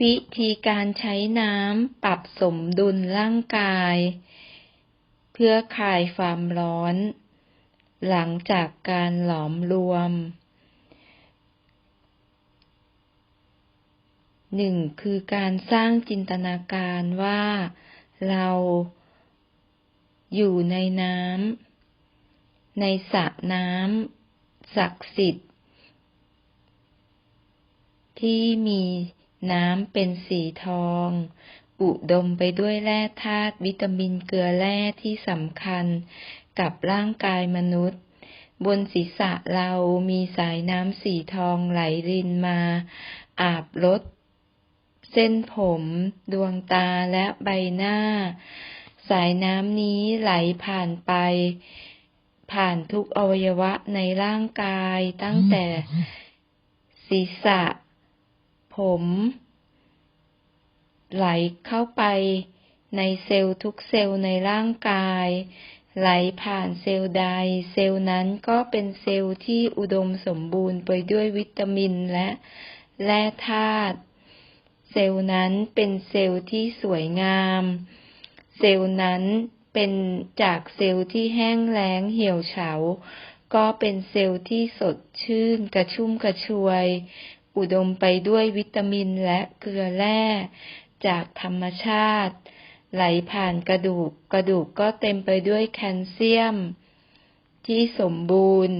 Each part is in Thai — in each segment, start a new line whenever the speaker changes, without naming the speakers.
วิธีการใช้น้ำปรับสมดุลร่างกาย เพื่อคลายความร้อน หลังจากการหลอมรวมหนึ่งคือการสร้างจินตนาการว่าเราอยู่ในน้ำในสระน้ำศักดิ์สิทธิ์ ที่มี น้ำเป็นสีทอง อุดมไปด้วยแร่ธาตุวิตามินเกลือแร่ที่สำคัญกับร่างกายมนุษย์ บนศีรษะเรามีสายน้ำสีทองไหลรินมา อาบรดเส้นผม ดวงตาและใบหน้า สายน้ำนี้ไหลผ่านไป ผ่านทุกอวัยวะในร่างกายตั้งแต่ศีรษะ ผม ไหลเข้าไปในเซลล์ทุกเซลล์ในร่างกาย ไหลผ่านเซลล์ใด เซลล์นั้นก็เป็นเซลล์ที่อุดมสมบูรณ์ไปด้วยวิตามินและแร่ธาตุเซลล์นั้นเป็นเซลล์ที่สวยงาม เซลล์นั้นเป็นจากเซลล์ที่แห้งแล้งเหี่ยวเฉา ก็เป็นเซลล์ที่สดชื่นกระชุ่มกระชวย อุดมไปด้วยวิตามินและเกลือแร่ จากธรรมชาติ ไหลผ่านกระดูก กระดูกก็เต็มไปด้วยแคลเซียม ที่สมบูรณ์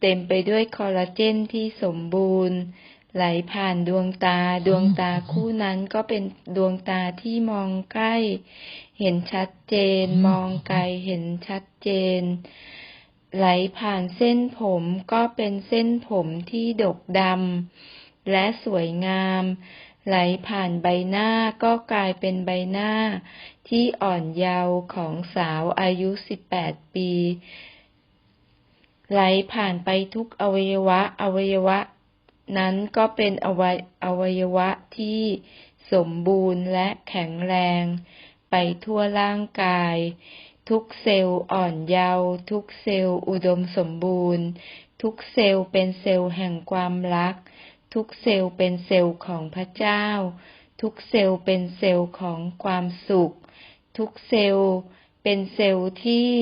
เต็มไปด้วยคอลลาเจนที่สมบูรณ์ ไหลผ่านดวงตา ดวงตาคู่นั้นก็เป็นดวงตาที่มองใกล้ เห็นชัดเจน มองไกลเห็นชัดเจน ไหลผ่านเส้นผมก็เป็นเส้นผมที่ดกดำและสวยงาม ไหลผ่านใบหน้าก็กลายเป็นใบหน้าที่อ่อนเยาว์ของสาวอายุ 18 ปี ไหลผ่านไปทุกอวัยวะอวัยวะ นั้นก็เป็นอวัยอวัยวะที่สมบูรณ์และแข็งแรง ไปทั่วร่างกาย ทุกเซลล์อ่อนเยาว์ทุกเซลล์อุดมสมบูรณ์ ทุกเซลล์เป็นเซลล์แห่งความรัก ทุกเซลล์เป็นเซลล์ของพระเจ้า ทุกเซลล์เป็นเซลล์ของความสุข ทุกเซลล์เป็นเซลล์ที่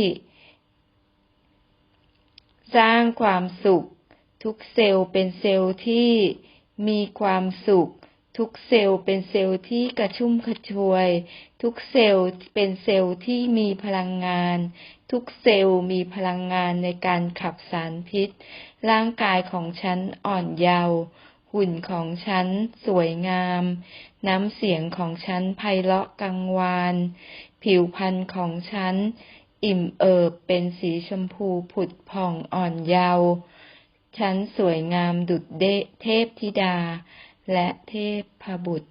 สร้างความสุข ทุกเซลล์เป็นเซลล์ที่มีความสุข ทุกเซลล์เป็นเซลล์ที่กระชุ่มกระชวย ทุกเซลล์เป็นเซลล์ที่มีพลังงาน ทุกเซลล์มีพลังงานในการขับสารพิษ ร่างกายของฉันอ่อนเยาว์ หุ่นของฉันสวยงาม น้ำเสียงของฉันไพเราะกังวาน ผิวพรรณของฉันอิ่มเอิบเป็นสีชมพูผุดผ่องอ่อนเยาว์ ฉันสวยงามดุจเทพธิดา และเทพพบุตร